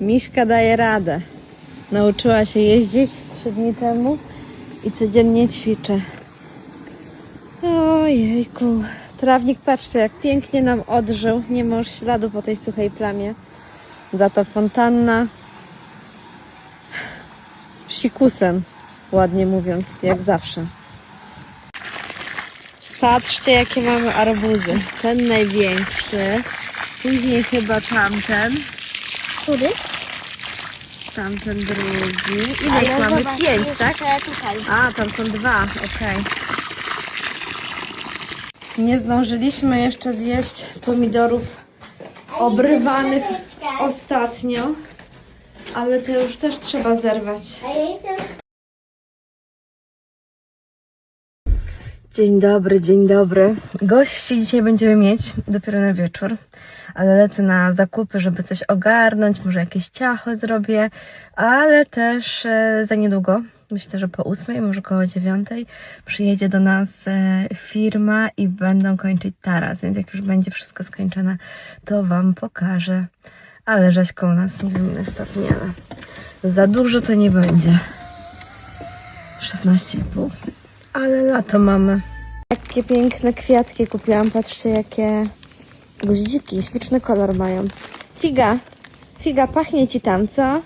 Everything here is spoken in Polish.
Miszka daje radę. Nauczyła się jeździć trzy dni temu i codziennie ćwiczę. Ojejku. Trawnik, patrzcie, jak pięknie nam odżył. Nie ma już śladu po tej suchej plamie. Za to fontanna z psikusem, ładnie mówiąc, jak zawsze. Patrzcie, jakie mamy arbuzy. Ten największy, później chyba tamten, Który? tamten drugi. Ile ich mamy? Pięć, tak? Tutaj. A, tam są dwa, okej. Nie zdążyliśmy jeszcze zjeść pomidorów obrywanych ostatnio, ale to już też trzeba zerwać. A ja jestem Dzień dobry, dzień dobry. Gości dzisiaj będziemy mieć dopiero na wieczór, ale lecę na zakupy, żeby coś ogarnąć, może jakieś ciacho zrobię, ale też e, za niedługo, myślę, że po ósmej, może koło dziewiątej, przyjedzie do nas e, firma i będą kończyć taras, więc jak już będzie wszystko skończone, to Wam pokażę. Ale rzeźko u nas, nie wiem ile stopni, ale za dużo to nie będzie. 16,5. Ale lato mamy. Jakie piękne kwiatki kupiłam. Patrzcie, jakie goździki. Śliczny kolor mają. Figa. Figa, pachnie ci tam, co?